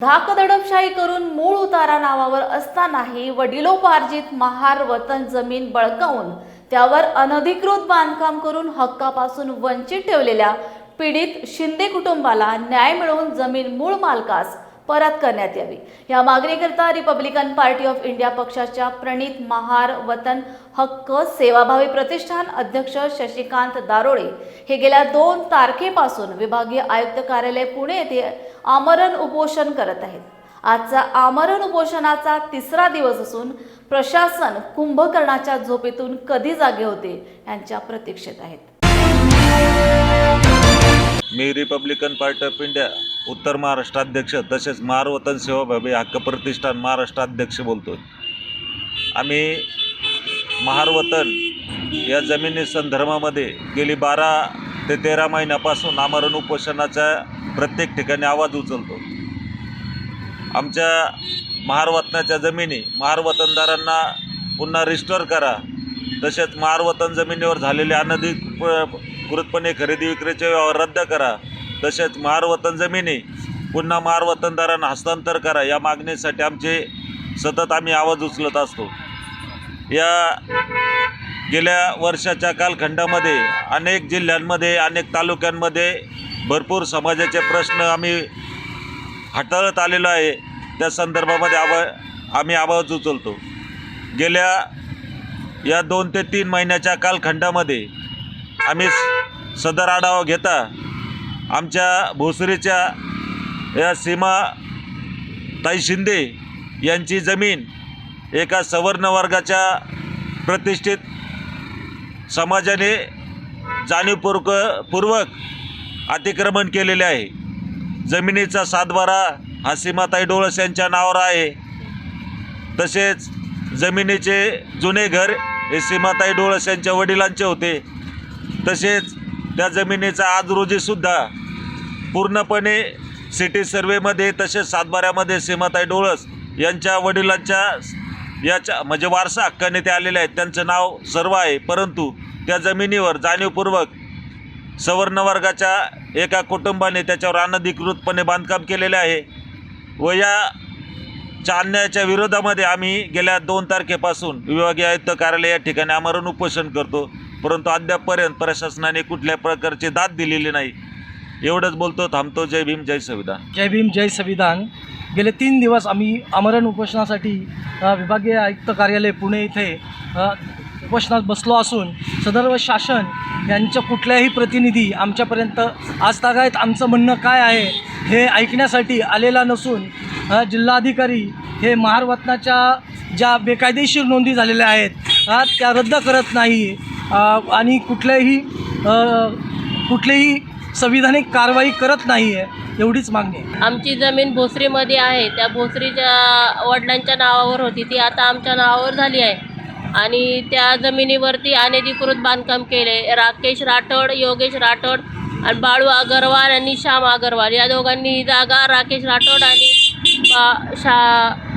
धाकदडपशाही करून मूळ उतारा नावावर असतानाही वडिलोपार्जित महार वतन जमीन बळकावून त्यावर अनधिकृत बांधकाम करून हक्कापासून वंचित ठेवलेल्या पीडित शिंदे कुटुंबाला न्याय मिळवून जमीन मूळ मालकास परत करण्यात यावी. या मागणीकरता रिपब्लिकन पार्टी ऑफ इंडिया पक्षाच्या प्रणित महार वतन हक्क सेवाभावी प्रतिष्ठान अध्यक्ष शशिकांत दारोळे हे गेल्या दोन तारखेपासून विभागीय आयुक्त कार्यालय पुणे येथे आमरण उपोषण करत आहेत. आजचा आमरण उपोषणाचा तिसरा दिवस असून प्रशासन कुंभकर्णाच्या झोपेतून कधी जागे होते यांच्या प्रतीक्षेत आहेत. मी रिपब्लिकन पार्टी ऑफ इंडिया उत्तर महाराष्ट्राध्यक्ष तसेच महारवतन सेवाभावी हक्क प्रतिष्ठान महाराष्ट्राध्यक्ष बोलतो आम्ही महारवतन या जमिनी संदर्भामध्ये गेली बारा ते तेरा महिन्यापासून आमरण उपोषणाचा प्रत्येक ठिकाणी आवाज उचलतो. आमच्या महारवतनाच्या जमिनी महारवतनदारांना पुन्हा रिस्टोअर करा. तसेच महारवतन जमिनीवर झालेले अनधिकृतपणे खरेदी विक्रीचे व्यवहार रद्द करा. तसेच मारवतन जमिनी पुन्हा मारवतनदारांना हस्तांतर करा या मागणीसाठी आमचे सतत आम्ही आवाज उचलत असतो. या गेल्या वर्षाच्या कालखंडामध्ये अनेक जिल्ह्यांमध्ये अनेक तालुक्यांमध्ये भरपूर समाजाचे प्रश्न आम्ही हाताळत आलेलो आहे. त्या संदर्भामध्ये आवा आम्ही आवाज उचलतो. गेल्या या दोन ते तीन महिन्याच्या कालखंडामध्ये आम्ही स- सदर आढावा घेता आमच्या भोसरीच्या या सीमा ताई शिंदे यांची जमीन एका सवर्ण वर्गाच्या प्रतिष्ठित समाजाने जाणीवपूर्वक पूर्वक अतिक्रमण केलेले आहे. जमिनीचा सातबारा हा सीमाताई डोळस यांच्या नावावर आहे. तसेच जमिनीचे जुने घर हे सीमाताई डोळस यांच्या वडिलांचे होते. तसेच त्या जमिनीचा आज रोजीसुद्धा पूर्णपणे सिटी सर्वेमध्ये तसेच सातबाऱ्यामध्ये सीमाताई डोळस यांच्या वडिलांच्या याच्या म्हणजे वारसा हक्काने ते आलेले आहेत. त्यांचं नाव सर्व आहे. परंतु त्या जमिनीवर जाणीवपूर्वक सवर्णवर्गाच्या एका कुटुंबाने त्याच्यावर अनधिकृतपणे बांधकाम केलेले आहे व या च्या अन्यायाच्या विरोधामध्ये आम्ही गेल्या दोन तारखेपासून विभागीय आयुक्त कार्यालय या ठिकाणी आमरण उपोषण करतो. परंतु अद्यापपर्यंत प्रशासनाने कुठल्या प्रकारची दाद दिलेली नाही. एवढंच बोलतो थांबतो. जय भीम जय संविधान. जय भीम जय संविधान. गेले तीन दिवस आम्ही आमरण उपोषणासाठी विभागीय आयुक्त कार्यालय पुणे इथे उपोषणात बसलो असून सदर्व शासन यांच्या कुठल्याही प्रतिनिधी आमच्यापर्यंत आज तागायत आमचं म्हणणं काय आहे हे ऐकण्यासाठी आलेला नसून जिल्हाधिकारी हे महारवतनाच्या ज्या बेकायदेशीर नोंदी झालेल्या आहेत त्या रद्द करत नाही. आणि कुठल्याही कुठलीही संविधानिक कारवाई करत नाही आहे एवढीच मागणी आहे. आमची जमीन भोसरीमध्ये आहे. त्या भोसरीच्या वडिलांच्या नावावर होती. ती आता आमच्या नावावर झाली आहे. आणि त्या जमिनीवरती अनधिकृत बांधकाम केले. राकेश राठोड योगेश राठोड आणि बाळू अगरवाल आणि श्याम अगरवाल. या दोघांनी ही जागा राकेश राठोड आणि बा शा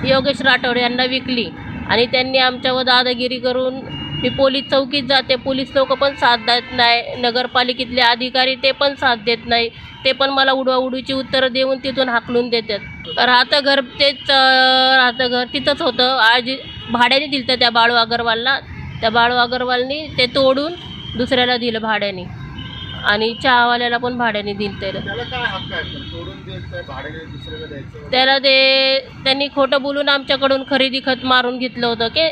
योगेश राठोड यांना विकली. आणि त्यांनी आमच्यावर दादागिरी करून मी पोलीस चौकीत जाते. पोलीस लोक पण साथ देत नाही. नगरपालिकेतले अधिकारी ते पण साथ देत नाही. ते पण मला उडवाउडीची उत्तरं देऊन तिथून हाकलून देतात. राहतं घर तेच राहतं घर तिथंच होतं. आज भाड्याने दिलं होतं त्या बाळू अगरवालला. त्या बाळू अगरवालनी ते तोडून दुसऱ्याला दिलं भाड्याने. आणि चहावाल्याला पण भाड्याने दिलं त्याला त्याला ते त्यांनी खोटं बोलून आमच्याकडून खरेदी खत मारून घेतलं होतं की?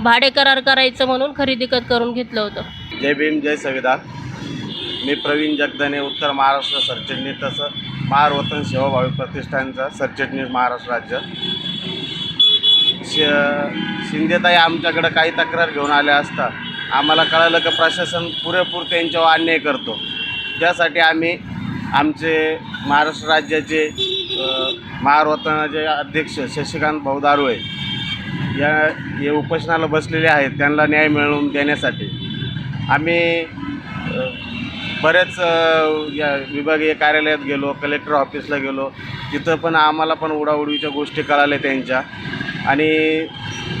भाडे करार करायचं म्हणून खरेदी कर करून घेतलं होतं. जय भीम जय संविधान. मी प्रवीण जगदाने उत्तर महाराष्ट्र सरचिटणीस तसं महारवतन सेवाभावी प्रतिष्ठानचा सरचिटणीस महाराष्ट्र राज्य. श शिंदेताई आमच्याकडं काही तक्रार घेऊन आल्या असता आम्हाला कळालं की प्रशासन पुरेपूर त्यांच्यावर अन्याय करतो. त्यासाठी आम्ही आमचे महाराष्ट्र राज्याचे महारवतनाचे अध्यक्ष शशिकांत भाऊ दारुळे या हे उपोषणाला बसलेले आहेत त्यांना न्याय मिळवून देण्यासाठी. आम्ही बरेच या विभागीय कार्यालयात गेलो कलेक्टर ऑफिसला गेलो. तिथं पण आम्हाला पण उडाउडीच्या गोष्टी कळाल्या त्यांच्या. आणि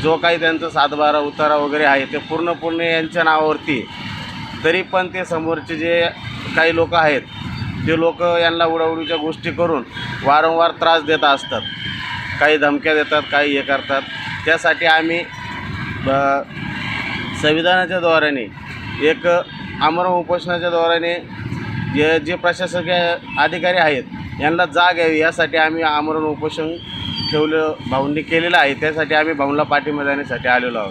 जो काही त्यांचा सातबारा उतारा वगैरे आहे ते पूर्ण पूर्ण यांच्या नावावरती तरी पण ते समोरचे जे काही लोक आहेत ते लोक यांना उडाउडीच्या गोष्टी करून वारंवार त्रास देत असतात. काही धमक्या देतात काही हे करतात. त्यासाठी आम्ही ब- संविधानाच्या द्वाराने एक आमरण उपोषणाच्या द्वाराने जे जे प्रशासकीय अधिकारी आहेत यांना जाग यावी यासाठी आम्ही आमरण उपोषण ठेवलं भाऊंनी केलेलं आहे. त्यासाठी आम्ही भाऊंला पाठिंबा देण्यासाठी आलेलो आहोत.